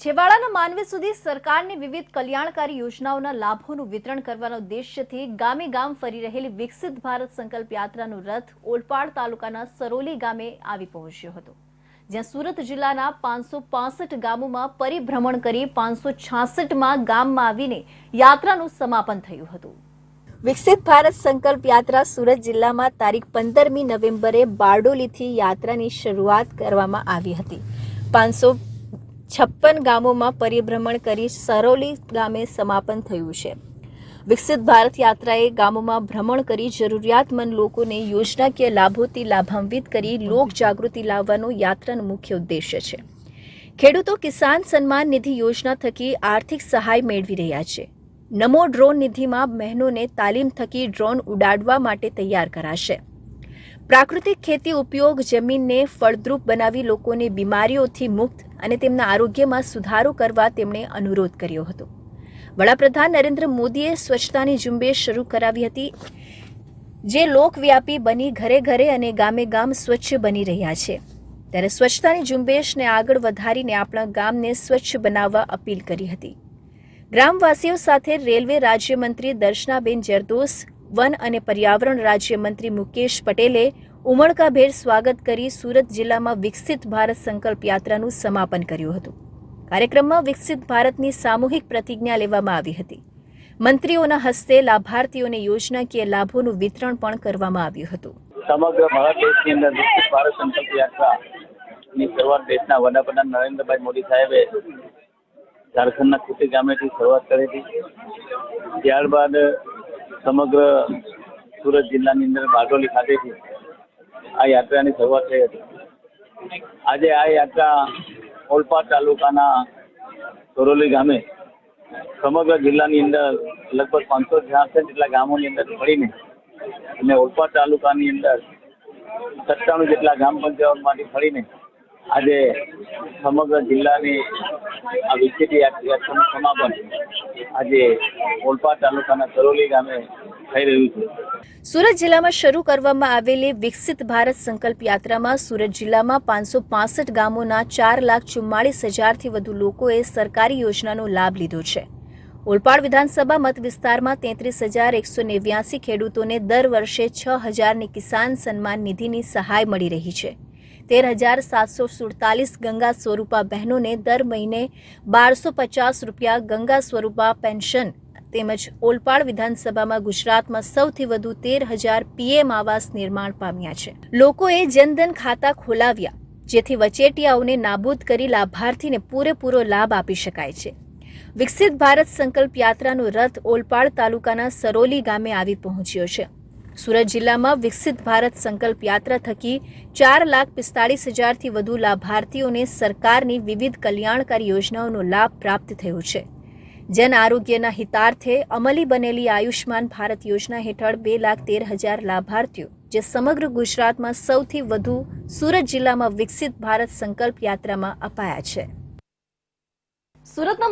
છેવાડાના માનવી સુધી સરકારની વિવિધ કલ્યાણકારી યોજનાઓના લાભોનું વિતરણ કરવાના ઉદ્દેશ્યથી ગામે ગામ ફરી રહેલી વિકસિત ભારત સંકલ્પ યાત્રાનો રથ ઓલપાડ તાલુકાના સરોલી ગામે આવી પહોંચ્યો હતો. જ્યાં સુરત જિલ્લાના પાંચસો પાસઠ ગામોમાં પરિભ્રમણ કરી પાંચસો છાસઠમાં ગામમાં આવીને યાત્રાનું સમાપન થયું હતું. વિકસિત ભારત સંકલ્પ યાત્રા સુરત જિલ્લામાં તારીખ પંદરમી નવેમ્બરે બારડોલીથી યાત્રાની શરૂઆત કરવામાં આવી હતી. પાંચસો છપ્પન ગામોમાં પરિભ્રમણ કરી સરોલી ગામે સમાપન થયું છે. વિકસિત ભારત યાત્રાએ ગામોમાં ભ્રમણ કરી જરૂરિયાતમંદ લોકોને યોજનાકીય લાભોથી લાભાન્વિત કરી લોક જાગૃતિ લાવવાનો યાત્રાનો મુખ્ય ઉદ્દેશ્ય છે. ખેડૂતો કિસાન સન્માન નિધિ યોજના થકી આર્થિક સહાય મેળવી રહ્યા છે. નમો ડ્રોન નિધિમાં બહેનોને તાલીમ થકી ડ્રોન ઉડાડવા માટે તૈયાર કરાશે. પ્રાકૃતિક ખેતી ઉપયોગ જમીનને ફળદ્રુપ બનાવી લોકોને બીમારીઓથી મુક્ત અને તેમના આરોગ્યમાં સુધારો કરવા તેમણે અનુરોધ કર્યો હતો. વડાપ્રધાન નરેન્દ્ર મોદીએ સ્વચ્છતાની ઝુંબેશ શરૂ કરાવી હતી, જે લોકવ્યાપી બની ઘરે ઘરે અને ગામે ગામ સ્વચ્છ બની રહ્યા છે. ત્યારે સ્વચ્છતાની ઝુંબેશને આગળ વધારીને આપણા ગામને સ્વચ્છ બનાવવા અપીલ કરી હતી. ગ્રામવાસીઓ સાથે રેલવે રાજ્યમંત્રી દર્શનાબેન જરદોસ, વન અને પર્યાવરણ રાજ્યમંત્રી મુકેશ પટેલે ઉમળકાભેર સ્વાગત કરી સુરત જિલ્લામાં વિકસિત ભારત સંકલ્પ યાત્રાનું સમાપન કર્યું હતું. કાર્યક્રમમાં વિકસિત ભારતની સામૂહિક પ્રતિજ્ઞા લેવામાં આવી હતી. મંત્રીઓના હસ્તે લાભાર્થીઓને યોજનાકીય લાભોનું વિતરણ પણ કરવામાં આવ્યું હતું. સમગ્ર ભારત દેશની અંદર વિકસિત ભારત સંકલ્પ યાત્રાની શરૂઆત દેશના વડાપ્રધાન નરેન્દ્રભાઈ મોદી સાહેબે ઝારખંડના કુટી ગામેથી શરૂઆત કરી હતી. ત્યારબાદ સમગ્ર સુરત જિલ્લાની અંદર બારડોલી ખાતેથી આ યાત્રાની શરૂઆત થઈ હતી. આજે આ યાત્રા ઓલપાડ તાલુકાના સોરોલી ગામે સમગ્ર જિલ્લાની અંદર લગભગ પાંચસો છ્યાસઠ જેટલા ગામોની અંદર મળીને અને ઓલપા તાલુકાની અંદર સત્તાણું જેટલા ગ્રામ પંચાયતમાંથી ફરીને આજે સમગ્ર જિલ્લાની આ વિકસિત યાત્રાનું સમાપન આજે ઓલપા તાલુકાના સરોલી ગામે થઈ રહ્યું છે. સુરત જિલ્લામાં શરૂ કરવામાં આવેલી વિકસિત ભારત સંકલ્પ યાત્રામાં સુરત જિલ્લામાં પાંચસો પાસઠ ગામોના ચાર લાખ ચુમ્માળીસ હજારથી વધુ લોકોએ સરકારી યોજનાનો લાભ લીધો છે. ઓલપાડ વિધાનસભા મત વિસ્તારમાં તેત્રીસ હજાર એકસો નેવ્યાસી ખેડૂતોને દર વર્ષે છ હજારની કિસાન સન્માન નિધિની સહાય મળી રહી છે. તેર હજાર સાતસો સુડતાલીસ ગંગા સ્વરૂપા બહેનોને દર મહિને બારસો પચાસ રૂપિયા ગંગા સ્વરૂપા પેન્શન તેમજ ઓલપાડ વિધાનસભામાં ગુજરાતમાં સૌથી વધુ તેર હજાર પીએમ આવાસ નિર્માણ પામ્યા છે. લોકોએ જનધન ખાતા ખોલાવ્યા, જેથી વચેટિયાઓને નાબૂદ કરી લાભાર્થીને પૂરેપૂરો લાભ આપી શકાય છે. વિકસિત ભારત સંકલ્પ યાત્રાનો રથ ઓલપાડ તાલુકાના સરોલી ગામે આવી પહોંચ્યો છે. સુરત જિલ્લામાં વિકસિત ભારત સંકલ્પ યાત્રા થકી ચાર લાખ પિસ્તાળીસ હજારથી વધુ લાભાર્થીઓને સરકારની વિવિધ કલ્યાણકારી યોજનાઓનો લાભ પ્રાપ્ત થયો છે. જન આરોગ્યના હિતાર્થે અમલી બનેલી આયુષ્માન ભારત યોજના હેઠળ બે લાખ તેર હજાર લાભાર્થીઓ, જે સમગ્ર ગુજરાતમાં સૌથી વધુ સુરત જિલ્લામાં વિકસિત ભારત સંકલ્પ યાત્રામાં અપાયા છે. સુરતના